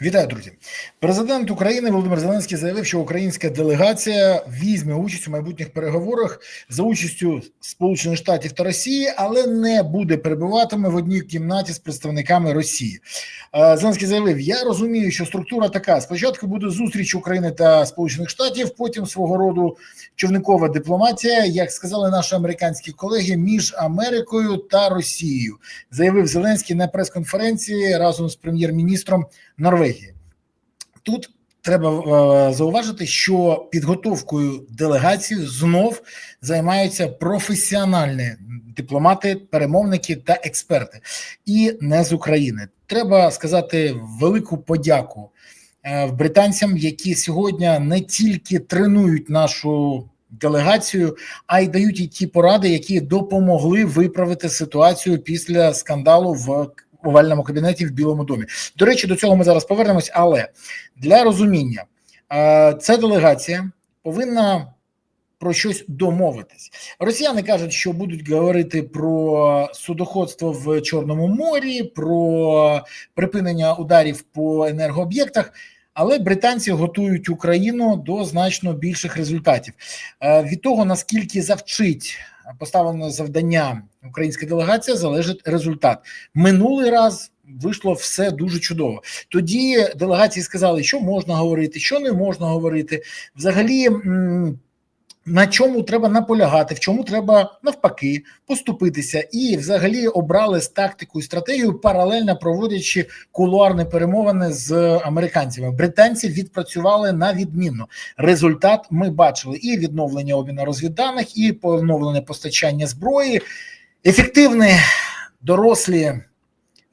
Вітаю, друзі. Президент України Володимир Зеленський заявив, що українська делегація візьме участь у майбутніх переговорах за участю Сполучених Штатів та Росії, але не буде перебуватиме в одній кімнаті з представниками Росії. Е, Зеленський заявив: Я розумію, що структура така: спочатку буде зустріч України та Сполучених Штатів, потім свого роду човникова дипломатія, як сказали наші американські колеги, між Америкою та Росією, заявив Зеленський на прес-конференції разом з прем'єр-міністром Норвегії. Тут треба е, зауважити, що підготовкою делегації знов займаються професіональні дипломати, перемовники та експерти, і не з України. Треба сказати велику подяку е, британцям, які сьогодні не тільки тренують нашу делегацію, а й дають і ті поради, які допомогли виправити ситуацію після скандалу в овальному кабінеті в Білому домі. До речі, до цього ми зараз повернемось, але для розуміння е, ця делегація повинна про щось домовитись. Росіяни кажуть, що будуть говорити про судоходство в Чорному морі, про припинення ударів по енергооб'єктах. Але британці готують Україну до значно більших результатів Е, від того наскільки завчить поставлене завдання українська делегація, залежить результат. Минулий раз вийшло все дуже чудово. Тоді делегації сказали, що можна говорити, що не можна говорити. Взагалі, на чому треба наполягати, в чому треба навпаки поступитися, і взагалі обрали з тактикою стратегію, паралельно проводячи кулуарні перемовини з американцями. Британці відпрацювали на відмінно. Результат ми бачили і відновлення обміну розвідданих, і поновлене постачання зброї. Ефективні, дорослі,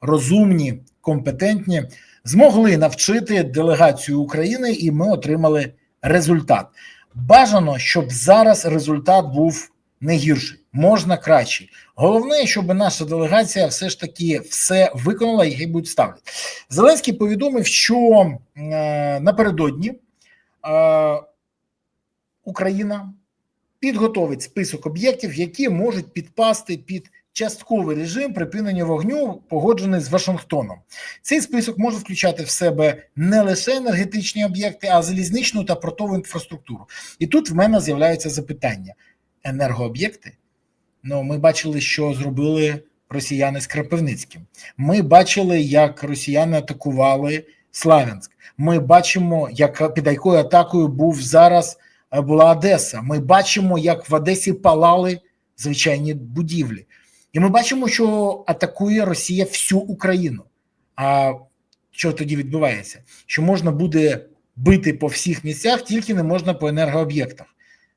розумні, компетентні змогли навчити делегацію України, і ми отримали результат. Бажано, щоб зараз результат був не гірший, можна кращий. Головне, щоб наша делегація все ж таки все виконала і будуть ставлять. Зеленський повідомив, що е, напередодні е, Україна підготовить список об'єктів, які можуть підпасти під частковий режим припинення вогню, погоджений з Вашингтоном. Цей список може включати в себе не лише енергетичні об'єкти, а залізничну та портову інфраструктуру. І тут в мене з'являється запитання: енергооб'єкти? Ну, ми бачили, що зробили росіяни з Крапивницьким. Ми бачили, як росіяни атакували Славянськ. Ми бачимо, як під якою атакою був зараз була Одеса. Ми бачимо, як в Одесі палали звичайні будівлі. І ми бачимо, що атакує Росія всю Україну. А що тоді відбувається? Що можна буде бити по всіх місцях, тільки не можна по енергооб'єктах.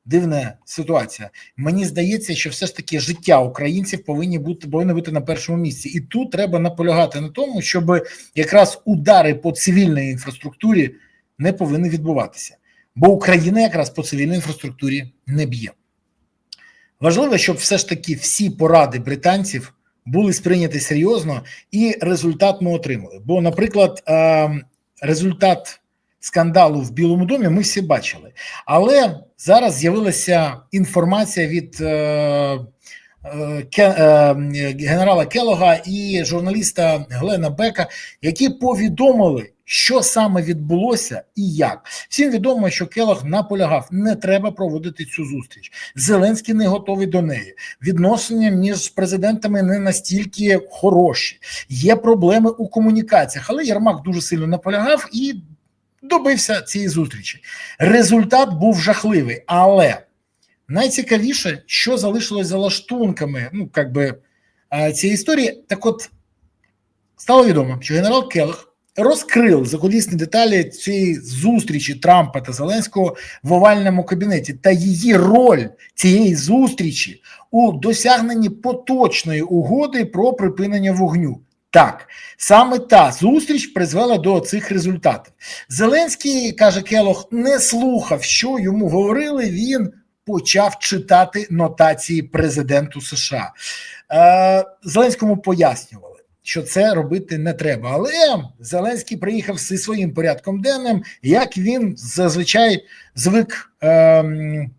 Дивна ситуація. Мені здається, що все ж таки життя українців повинні бути повинні бути на першому місці, і тут треба наполягати на тому, щоб якраз удари по цивільній інфраструктурі не повинні відбуватися, бо Україна якраз по цивільній інфраструктурі не б'є. Важливо, щоб все ж таки всі поради британців були сприйняті серйозно, і результат ми отримали. Бо, наприклад, результат скандалу в Білому домі ми всі бачили. Але зараз з'явилася інформація від е, е, генерала Келога і журналіста Глена Бека, які повідомили. Що саме відбулося і як всім відомо, що Келог наполягав, не треба проводити цю зустріч. Зеленський не готовий до неї. Відношення між президентами не настільки хороші. Є проблеми у комунікаціях, але Єрмак дуже сильно наполягав і добився цієї зустрічі. Результат був жахливий, але найцікавіше, що залишилось за лаштунками, ну як би цієї історії, так от стало відомо, що генерал Келог розкрив закулісні деталі цієї зустрічі Трампа та Зеленського в овальному кабінеті та її роль цієї зустрічі у досягненні поточної угоди про припинення вогню. Так, саме та зустріч призвела до цих результатів. Зеленський каже Келох, не слухав, що йому говорили. Він почав читати нотації президенту США. Е, Зеленському пояснювали що це робити не треба. Але Зеленський приїхав зі своїм порядком денним, як він зазвичай звик е,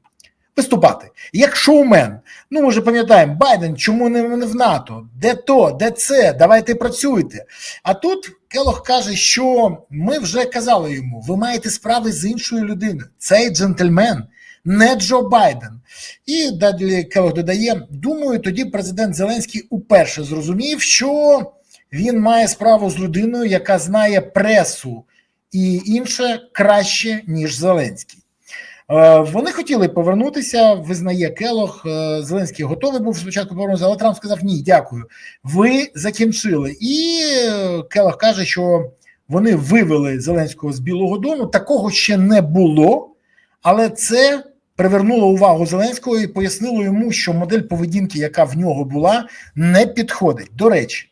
виступати як шоумен. Ну, ми вже пам'ятаємо, Байден, чому не в НАТО? Де то, де це? Давайте працюйте. А тут Келох каже, що ми вже казали йому: ви маєте справи з іншою людиною. Цей джентльмен. Не Джо Байден, і далі Келох додає: думаю, тоді президент Зеленський уперше зрозумів, що він має справу з людиною, яка знає пресу і інше краще ніж Зеленський. Е, Вони хотіли повернутися. Визнає Келох. Е, Зеленський готовий був спочатку повернутися, але Трамп сказав: Ні, дякую. Ви закінчили. І е, Келох каже, що вони вивели Зеленського з Білого Дому. Такого ще не було, але це привернуло увагу Зеленського і пояснило йому, що модель поведінки, яка в нього була, не підходить. До речі.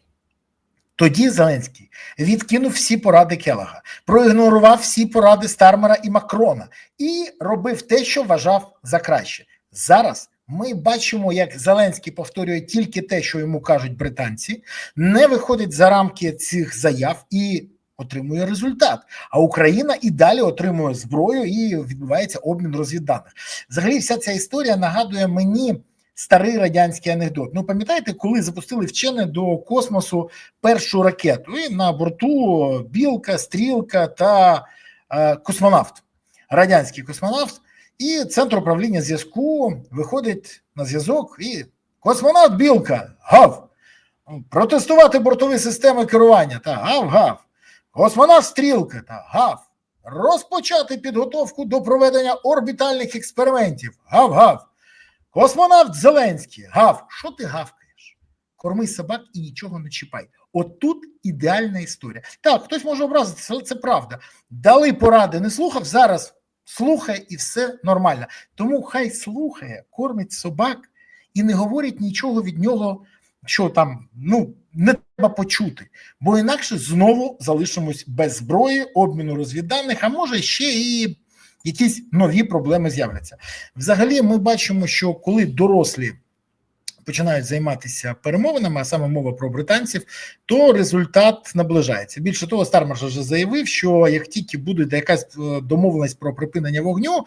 Тоді Зеленський відкинув всі поради Келага, проігнорував всі поради Стармера і Макрона і робив те, що вважав за краще. Зараз ми бачимо, як Зеленський повторює тільки те, що йому кажуть британці, не виходить за рамки цих заяв і отримує результат. А Україна і далі отримує зброю і відбувається обмін розвідданих. Взагалі, вся ця історія нагадує мені старий радянський анекдот. Ну пам'ятаєте, коли запустили вчені до космосу першу ракету, і на борту білка, стрілка та е, космонавт, радянський космонавт, і центр управління зв'язку виходить на зв'язок і космонавт білка гав. Протестувати бортові системи керування та гав-гав. Космонавт стрілка та гав. Розпочати підготовку до проведення орбітальних експериментів. Гав-гав. Космонавт Зеленський, гав, що ти гавкаєш? Корми собак і нічого не чіпай. От тут ідеальна історія. Так, хтось може образитися, але це правда. Дали поради, не слухав, зараз слухає і все нормально. Тому хай слухає, кормить собак і не говорить нічого від нього, що там ну не треба почути. Бо інакше знову залишимось без зброї, обміну розвідданих, а може ще і якісь нові проблеми з'являться. Взагалі, ми бачимо, що коли дорослі починають займатися перемовинами, а саме мова про британців, то результат наближається. Більше того, Стармарш вже заявив, що як тільки буде якась е, домовленість про припинення вогню,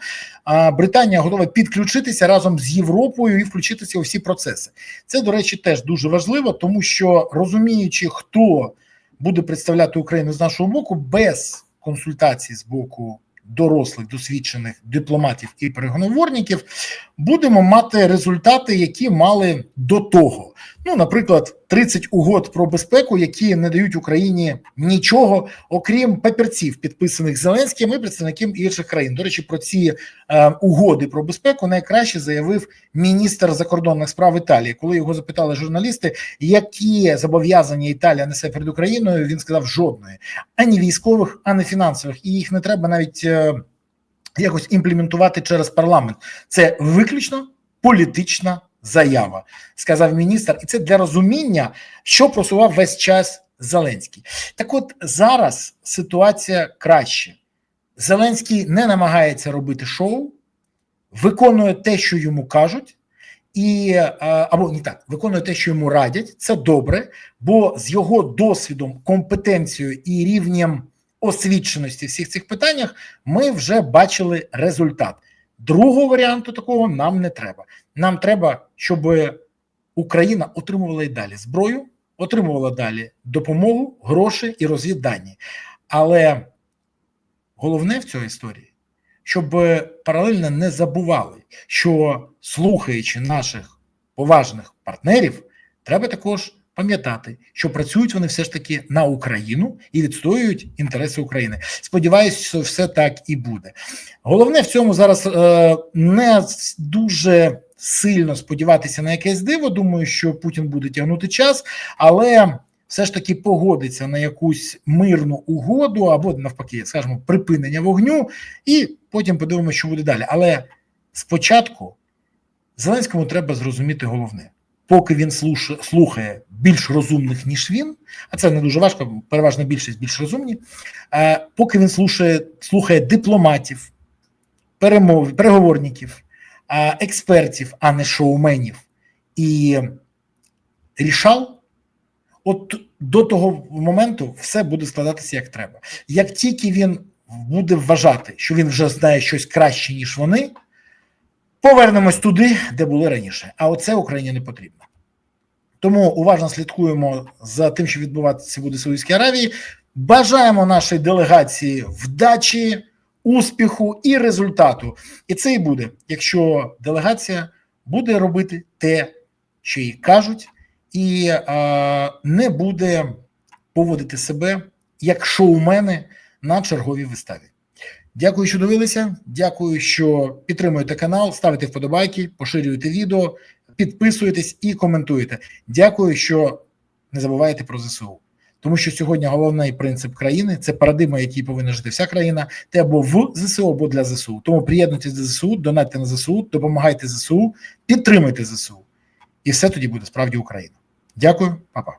Британія готова підключитися разом з Європою і включитися у всі процеси. Це, до речі, теж дуже важливо, тому що розуміючи, хто буде представляти Україну з нашого боку, без консультацій з боку дорослих досвідчених дипломатів і переговорників, будемо мати результати, які мали до того. Ну, наприклад, 30 угод про безпеку, які не дають Україні нічого, окрім папірців, підписаних Зеленським і представників інших країн. До речі, про ці е, угоди про безпеку найкраще заявив міністр закордонних справ Італії. Коли його запитали журналісти, які зобов'язання Італія несе перед Україною, він сказав жодної ані військових, ані фінансових, і їх не треба навіть е, якось імплементувати через парламент. Це виключно політична заява, сказав міністр, і це для розуміння, що просував весь час Зеленський. Так, от зараз ситуація краще. Зеленський не намагається робити шоу, виконує те, що йому кажуть, і або не так, виконує те, що йому радять. Це добре, бо з його досвідом, компетенцією і рівнем освіченості всіх цих питаннях ми вже бачили результат. Другого варіанту такого нам не треба. Нам треба, щоб Україна отримувала і далі зброю, отримувала далі допомогу, гроші і розвіддані. Але головне в цій історії, щоб паралельно не забували, що слухаючи наших поважних партнерів, треба також пам'ятати, що працюють вони все ж таки на Україну і відстоюють інтереси України. Сподіваюся, що все так і буде. Головне в цьому зараз е, не дуже сильно сподіватися на якесь диво. Думаю, що Путін буде тягнути час, але все ж таки погодиться на якусь мирну угоду або навпаки, скажімо, припинення вогню, і потім подивимося, що буде далі. Але спочатку Зеленському треба зрозуміти головне поки він слухає більш розумних, ніж він, а це не дуже важко, переважна більшість більш розумні. Е, поки він слухає слухає дипломатів, перемов, переговорників, е, експертів, а не шоуменів і рішал, от до того моменту все буде складатися як треба. Як тільки він буде вважати, що він вже знає щось краще, ніж вони повернемось туди, де були раніше. А оце Україні не потрібно. Тому уважно слідкуємо за тим, що відбуватися буде в Саудівській Аравії. Бажаємо нашій делегації вдачі, успіху і результату. І це і буде, якщо делегація буде робити те, що їй кажуть, і е, не буде поводити себе як шоумени на черговій виставі. Дякую, що дивилися. Дякую, що підтримуєте канал, ставите вподобайки, поширюєте відео, підписуєтесь і коментуєте. Дякую, що не забуваєте про ЗСУ. Тому що сьогодні головний принцип країни це парадигма, якій повинна жити вся країна, те або в ЗСУ, або для ЗСУ. Тому приєднуйтесь до ЗСУ, донатьте на ЗСУ, допомагайте ЗСУ, підтримуйте ЗСУ. І все тоді буде справді Україна. Дякую, папа.